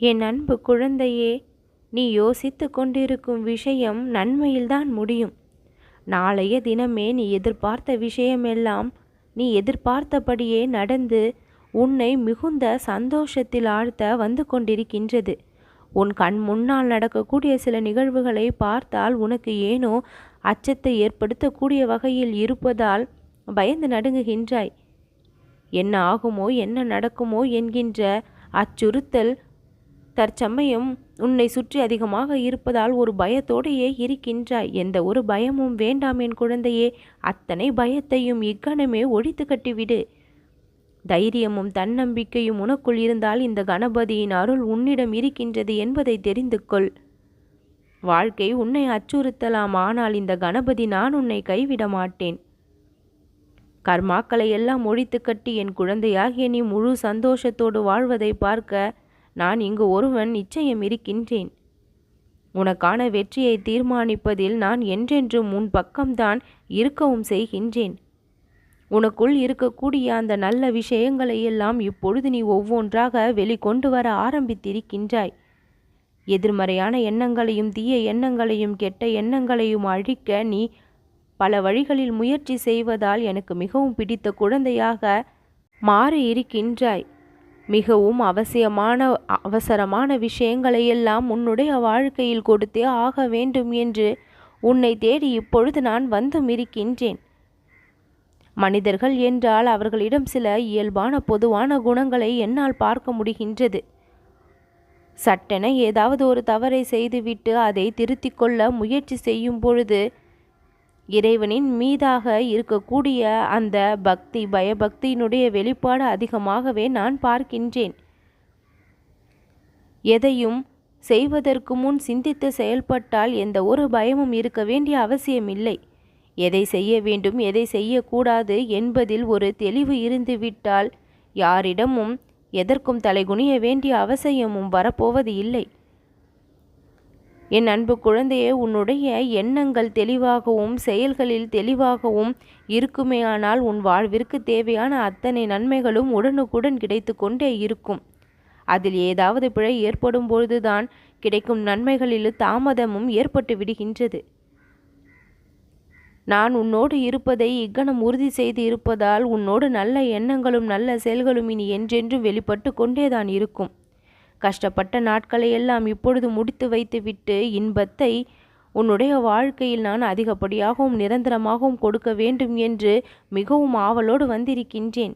என் அன்பு குழந்தையே நீ யோசித்து கொண்டிருக்கும் விஷயம் நன்மையில்தான் முடியும். நாளைய தினமே நீ எதிர்பார்த்த விஷயமெல்லாம் நீ எதிர்பார்த்தபடியே நடந்து உன்னை மிகுந்த சந்தோஷத்தில் ஆழ்த்த வந்து கொண்டிருக்கின்றது. உன் கண் முன்னால் நடக்கக்கூடிய சில நிகழ்வுகளை பார்த்தால் உனக்கு ஏனோ அச்சத்தை ஏற்படுத்தக்கூடிய வகையில் இருப்பதால் பயந்து நடுங்குகின்றாய். என்ன ஆகுமோ என்ன நடக்குமோ என்கின்ற அச்சுறுத்தல் தற்சமயம் உன்னை சுற்றி அதிகமாக இருப்பதால் ஒரு பயத்தோடையே இருக்கின்றாய். எந்த ஒரு பயமும் வேண்டாம் என் குழந்தையே. அத்தனை பயத்தையும் இக்கணமே ஒழித்து கட்டிவிடு. தைரியமும் தன்னம்பிக்கையும் உனக்குள் இருந்தால் இந்த கணபதியின் அருள் உன்னிடம் இருக்கின்றது என்பதை தெரிந்து கொள். வாழ்க்கை உன்னை அச்சுறுத்தலாம். ஆனால் இந்த கணபதி நான் உன்னை கைவிட மாட்டேன். கர்மாக்களை எல்லாம் ஒழித்து கட்டி என் குழந்தையாகிய நீ முழு சந்தோஷத்தோடு வாழ்வதை பார்க்க நான் இங்கு ஒருவன் நிச்சயம் இருக்கின்றேன். உனக்கான வெற்றியை தீர்மானிப்பதில் நான் என்றென்றும் உன் பக்கம்தான் இருக்கவும் செய்கின்றேன். உனக்குள் இருக்கக்கூடிய அந்த நல்ல விஷயங்களை எல்லாம் இப்பொழுது நீ ஒவ்வொன்றாக வெளிக்கொண்டு வர ஆரம்பித்திருக்கின்றாய். எதிர்மறையான எண்ணங்களையும் தீய எண்ணங்களையும் கெட்ட எண்ணங்களையும் அழிக்க நீ பல வழிகளில் முயற்சி செய்வதால் எனக்கு மிகவும் பிடித்த குழந்தையாக மாறி இருக்கின்றாய் மிகவும் அவசியமான அவசரமான விஷயங்களை எல்லாம் உன்னுடைய வாழ்க்கையில் கொடுத்தே ஆக வேண்டும் என்று உன்னை தேடி இப்பொழுது நான் வந்தும் இருக்கின்றேன். மனிதர்கள் என்றால் அவர்களிடம் சில இயல்பான பொதுவான குணங்களை என்னால் பார்க்க முடிகின்றது. சட்டென ஏதாவது ஒரு தவறை செய்துவிட்டு அதை திருத்திக் கொள்ள முயற்சி செய்யும் பொழுது இறைவனின் மீதாக இருக்கக்கூடிய அந்த பக்தி பயபக்தியினுடைய வெளிப்பாடு அதிகமாகவே நான் பார்க்கின்றேன். எதையும் செய்வதற்கு முன் சிந்தித்து செயல்பட்டால் எந்த ஒரு பயமும் இருக்க வேண்டிய அவசியமில்லை. எதை செய்ய வேண்டும் எதை செய்யக்கூடாது என்பதில் ஒரு தெளிவு இருந்துவிட்டால் யாரிடமும் எதற்கும் தலைகுனிய வேண்டிய அவசியமும் வரப்போவது இல்லை. என் அன்பு குழந்தையே உன்னுடைய எண்ணங்கள் தெளிவாகவும் செயல்களில் தெளிவாகவும் இருக்குமேயானால் உன் வாழ்விற்கு தேவையான அத்தனை நன்மைகளும் உடனுக்குடன் கிடைத்து கொண்டே இருக்கும். அதில் ஏதாவது பிழை ஏற்படும் பொழுதுதான் கிடைக்கும் நன்மைகளில் தாமதமும் ஏற்பட்டு விடுகின்றது. நான் உன்னோடு இருப்பதை இக்கணம் உறுதி செய்து இருப்பதால் உன்னோடு நல்ல எண்ணங்களும் நல்ல செயல்களும் இனி என்றென்றும் வெளிப்பட்டு கொண்டேதான் இருக்கும். கஷ்டப்பட்ட நாட்களை எல்லாம் இப்பொழுது முடித்து வைத்துவிட்டு இன்பத்தை உன்னுடைய வாழ்க்கையில் நான் அதிகப்படியாகவும் நிரந்தரமாகவும் கொடுக்க வேண்டும் என்று மிகவும் ஆவலோடு வந்திருக்கின்றேன்.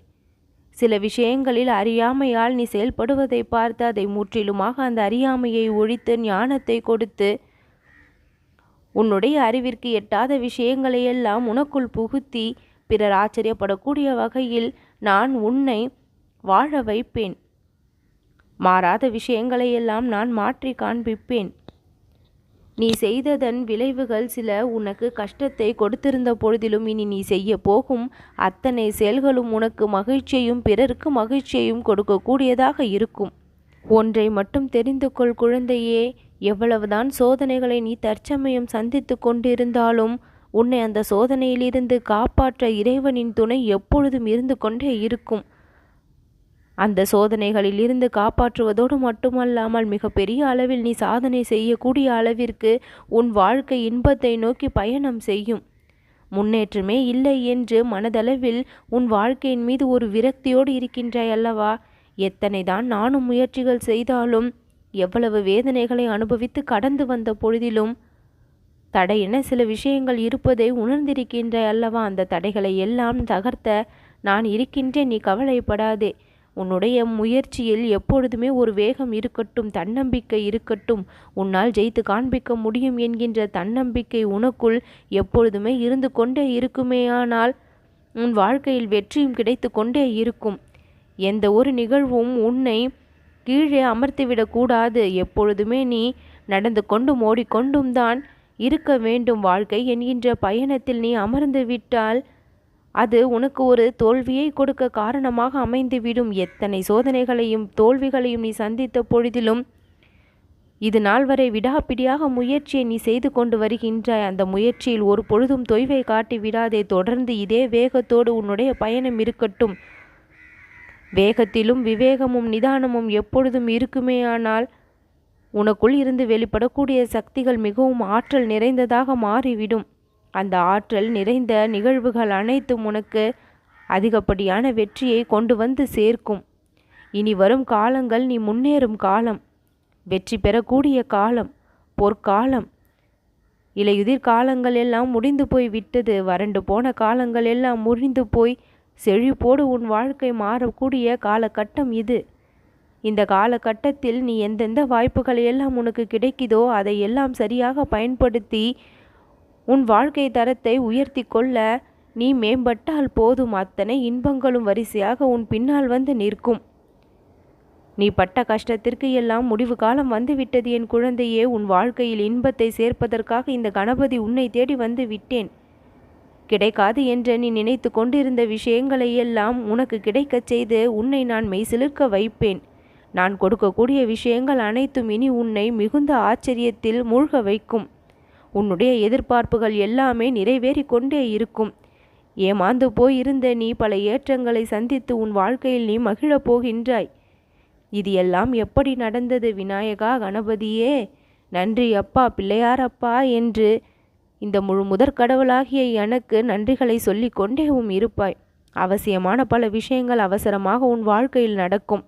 சில விஷயங்களில் அறியாமையால் நீ செயல்படுவதை பார்த்து அதை முற்றிலுமாக அந்த அறியாமையை ஒழித்து ஞானத்தை கொடுத்து உன்னுடைய அறிவிற்கு எட்டாத விஷயங்களையெல்லாம் உனக்குள் புகுத்தி பிறர் ஆச்சரியப்படக்கூடிய வகையில் நான் உன்னை வாழ வைப்பேன். மாறாத விஷயங்களையெல்லாம் நான் மாற்றி காண்பிப்பேன். நீ செய்ததன் விளைவுகள் சில உனக்கு கஷ்டத்தை கொடுத்திருந்த பொழுதிலும் இனி நீ செய்ய போகும் அத்தனை செயல்களும் உனக்கு மகிழ்ச்சியையும் பிறருக்கு மகிழ்ச்சியையும் கொடுக்கக்கூடியதாக இருக்கும். ஒன்றை மட்டும் தெரிந்து கொள் குழந்தையே எவ்வளவுதான் சோதனைகளை நீ தற்சமயம் சந்தித்து கொண்டிருந்தாலும் உன்னை அந்த சோதனையிலிருந்து காப்பாற்ற இறைவனின் துணை எப்பொழுதும் இருந்து கொண்டே இருக்கும். அந்த சோதனைகளில் இருந்து காப்பாற்றுவதோடு மட்டுமல்லாமல் மிகப்பெரிய அளவில் நீ சாதனை செய்யக்கூடிய அளவிற்கு உன் வாழ்க்கை இன்பத்தை நோக்கி பயணம் செய்யும். முன்னேற்றமே இல்லை என்று மனதளவில் உன் வாழ்க்கையின் மீது ஒரு விரக்தியோடு இருக்கின்றாய் அல்லவா? எத்தனை தான் நானும் முயற்சிகள் செய்தாலும் எவ்வளவு வேதனைகளை அனுபவித்து கடந்து வந்த பொழுதிலும் தடையென சில விஷயங்கள் இருப்பதை உணர்ந்திருக்கின்றாய் அல்லவா? அந்த தடைகளை எல்லாம் தகர்த்த நான் இருக்கின்றேன் நீ கவலைப்படாதே. உன்னுடைய முயற்சியில் எப்பொழுதுமே ஒரு வேகம் இருக்கட்டும் தன்னம்பிக்கை இருக்கட்டும். உன்னால் ஜெயித்து காண்பிக்க முடியும் என்கின்ற தன்னம்பிக்கை உனக்குள் எப்பொழுதுமே இருந்து கொண்டே இருக்குமேயானால் உன் வாழ்க்கையில் வெற்றியும் கிடைத்து கொண்டே இருக்கும். எந்த ஒரு நிகழ்வும் உன்னை கீழே அமர்த்திவிடக்கூடாது எப்பொழுதுமே நீ நடந்து கொண்டும் ஓடிக்கொண்டும் தான் இருக்க வேண்டும். வாழ்க்கை என்கின்ற பயணத்தில் நீ அமர்ந்து விட்டால் அது உனக்கு ஒரு தோல்வியை கொடுக்க காரணமாக அமைந்துவிடும். எத்தனை சோதனைகளையும் தோல்விகளையும் நீ சந்தித்த பொழுதிலும் இது நாள் வரை விடாப்பிடியாக முயற்சியை நீ செய்து கொண்டு வருகின்றாய். அந்த முயற்சியில் ஒரு பொழுதும் தொய்வை காட்டி விடாதே. தொடர்ந்து இதே வேகத்தோடு உன்னுடைய பயணம் இருக்கட்டும். வேகத்திலும் விவேகமும் நிதானமும் எப்பொழுதும் இருக்குமேயானால் உனக்குள் இருந்து வெளிப்படக்கூடிய சக்திகள் மிகவும் ஆற்றல் நிறைந்ததாக மாறிவிடும். அந்த ஆற்றல் நிறைந்த நிகழ்வுகள் அனைத்தும் உனக்கு அதிகப்படியான வெற்றியை கொண்டு வந்து சேர்க்கும். இனி வரும் காலங்கள் நீ முன்னேறும் காலம். வெற்றி பெறக்கூடிய காலம் பொற்காலம். இலையுதிர் காலங்கள் எல்லாம் முடிந்து போய் விட்டது. வறண்டு போன காலங்கள் எல்லாம் முடிந்து போய் செழிப்போடு உன் வாழ்க்கை மாறக்கூடிய காலகட்டம் இது. இந்த காலகட்டத்தில் நீ எந்தெந்த வாய்ப்புகள் எல்லாம் உனக்கு கிடைக்குதோ அதை எல்லாம் சரியாக பயன்படுத்தி உன் வாழ்க்கை தரத்தை உயர்த்தி கொள்ள நீ மேம்பட்டால் போதும். அத்தனை இன்பங்களும் வரிசையாக உன் பின்னால் வந்து நிற்கும். நீ பட்ட கஷ்டத்திற்கு எல்லாம் முடிவு காலம் வந்துவிட்டது. என் குழந்தையே உன் வாழ்க்கையில் இன்பத்தை சேர்ப்பதற்காக இந்த கணபதி உன்னை தேடி வந்து விட்டேன். கிடைக்காது என்று நீ நினைத்து கொண்டிருந்த விஷயங்களை எல்லாம் உனக்கு கிடைக்கச் செய்து உன்னை நான் மெய்சிலிர்க்க வைப்பேன். நான் கொடுக்கக்கூடிய விஷயங்கள் அனைத்தும் இனி உன்னை மிகுந்த ஆச்சரியத்தில் மூழ்க வைக்கும். உன்னுடைய எதிர்பார்ப்புகள் எல்லாமே நிறைவேறி கொண்டே இருக்கும். ஏமாந்து போயிருந்த நீ பல ஏற்றங்களை சந்தித்து உன் வாழ்க்கையில் நீ மகிழப் போகின்றாய். இது எல்லாம் எப்படி நடந்தது விநாயகா கணபதியே? நன்றி அப்பா பிள்ளையார் அப்பா என்று இந்த முழு முதற் கடவுளாகிய எனக்கு நன்றிகளை சொல்லிக் கொண்டேவும் இருப்பாய். அவசியமான பல விஷயங்கள் அவசரமாக உன் வாழ்க்கையில் நடக்கும்.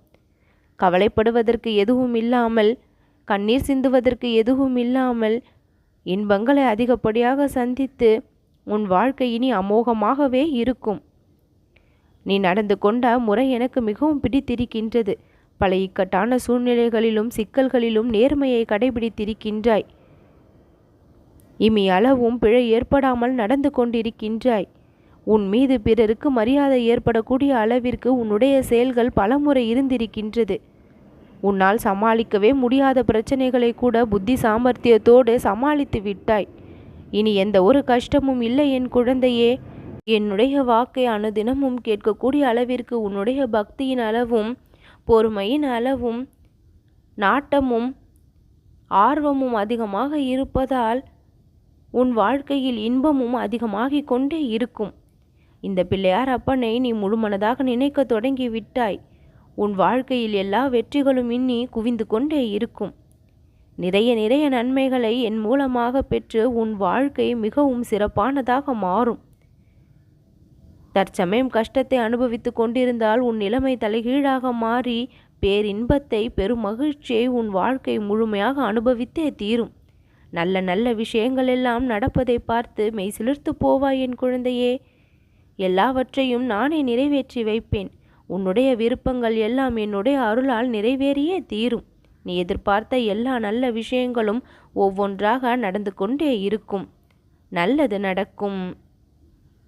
கவலைப்படுவதற்கு எதுவும் இல்லாமல் கண்ணீர் சிந்துவதற்கு எதுவும் இல்லாமல் இன்பங்களை அதிகப்படியாக சந்தித்து உன் வாழ்க்கை இனி அமோகமாகவே இருக்கும். நீ நடந்து கொண்ட முறை எனக்கு மிகவும் பிடித்திருக்கின்றது. பல இக்கட்டான சூழ்நிலைகளிலும் சிக்கல்களிலும் நேர்மையை கடைபிடித்திருக்கின்றாய். இமி அளவும் பிழை ஏற்படாமல் நடந்து கொண்டிருக்கின்றாய். உன் மீது பிறருக்கு மரியாதை ஏற்படக்கூடிய அளவிற்கு உன்னுடைய செயல்கள் பலமுறை இருந்திருக்கின்றது. உன்னால் சமாளிக்கவே முடியாத பிரச்சனைகளை கூட புத்தி சாமர்த்தியத்தோடு சமாளித்து விட்டாய். இனி எந்த ஒரு கஷ்டமும் இல்லை என் குழந்தையே. என்னுடைய வாக்கை அனுதினமும் கேட்கக்கூடிய அளவிற்கு உன்னுடைய பக்தியின் அளவும் பொறுமையின் அளவும் நாட்டமும் ஆர்வமும் அதிகமாக இருப்பதால் உன் வாழ்க்கையில் இன்பமும் அதிகமாகிக் கொண்டே இருக்கும். இந்த பிள்ளையார் அப்பனை நீ முழுமனதாக நினைக்க தொடங்கி விட்டாய். உன் வாழ்க்கையில் எல்லா வெற்றிகளும் இன்னி குவிந்து கொண்டே இருக்கும். நிறைய நிறைய நன்மைகளை என் மூலமாக பெற்று உன் வாழ்க்கை மிகவும் சிறப்பானதாக மாறும். தற்சமயம் கஷ்டத்தை அனுபவித்து கொண்டிருந்தால் உன் நிலைமை தலைகீழாக மாறி பேரின்பத்தை பெரும் மகிழ்ச்சியை உன் வாழ்க்கை முழுமையாக அனுபவித்தே தீரும். நல்ல நல்ல விஷயங்கள் எல்லாம் நடப்பதை பார்த்து மெய் சிலிர்த்து போவாய் என் குழந்தையே. எல்லாவற்றையும் நானே நிறைவேற்றி வைப்பேன். உன்னுடைய விருப்பங்கள் எல்லாம் என்னுடைய அருளால் நிறைவேறியே தீரும். நீ எதிர்பார்த்த எல்லா நல்ல விஷயங்களும் ஒவ்வொன்றாக நடந்து கொண்டே இருக்கும். நல்லது நடக்கும்.